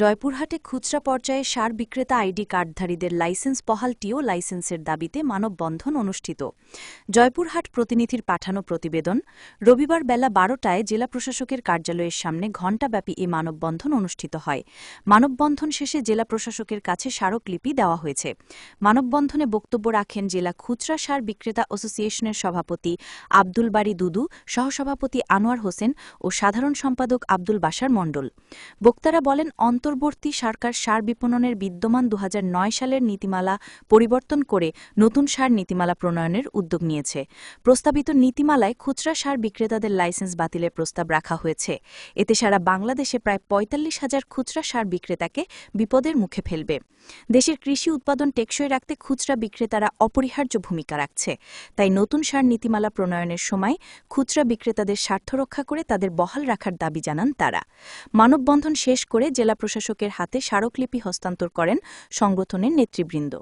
জয়পুরহাটে খুচরা পর্যায়ে সার বিক্রেতা আইডি কার্ডধারীদের লাইসেন্স বহালটি ও লাইসেন্সের দাবিতে মানববন্ধন অনুষ্ঠিত। জয়পুরহাট প্রতিনিধির পাঠানো প্রতিবেদন, রবিবার বেলা বারোটায় জেলা প্রশাসকের কার্যালয়ের সামনে ঘণ্টাব্যাপী এই মানববন্ধন অনুষ্ঠিত হয়। মানববন্ধন শেষে জেলা প্রশাসকের কাছে স্মারকলিপি দেওয়া হয়েছে। মানববন্ধনে বক্তব্য রাখেন জেলা খুচরা সার বিক্রেতা অ্যাসোসিয়েশনের সভাপতি আব্দুল বাড়ি দুদু, সহসভাপতি আনোয়ার হোসেন ও সাধারণ সম্পাদক আব্দুল বাসার মণ্ডল। বক্তারা বলেন অন্তর্বর্তী সরকার সার বিপণনের বিদ্যমান দু হাজার নয় সালের নীতিমালা পরিবর্তন করে নতুন সার নীতিমালা প্রণয়নের উদ্যোগ নিয়েছে। প্রস্তাবিত নীতিমালায় খুচরা সার বিক্রেতাদের লাইসেন্স বাতিলের প্রস্তাব রাখা হয়েছে। এতে সারা বাংলাদেশে প্রায় পঁয়তাল্লিশ হাজার খুচরা সার বিক্রেতাকে বিপদের মুখে ফেলবে। দেশের কৃষি উৎপাদন টেকসই রাখতে খুচরা বিক্রেতারা অপরিহার্য ভূমিকা রাখছে। তাই নতুন সার নীতিমালা প্রণয়নের সময় খুচরা বিক্রেতাদের স্বার্থ রক্ষা করে তাদের বহাল রাখার দাবি জানান তারা। মানববন্ধন শেষ করে জেলা প্রশাসকের হাতে স্মারকলিপি হস্তান্তর করেন সংগঠনের নেতৃবৃন্দ।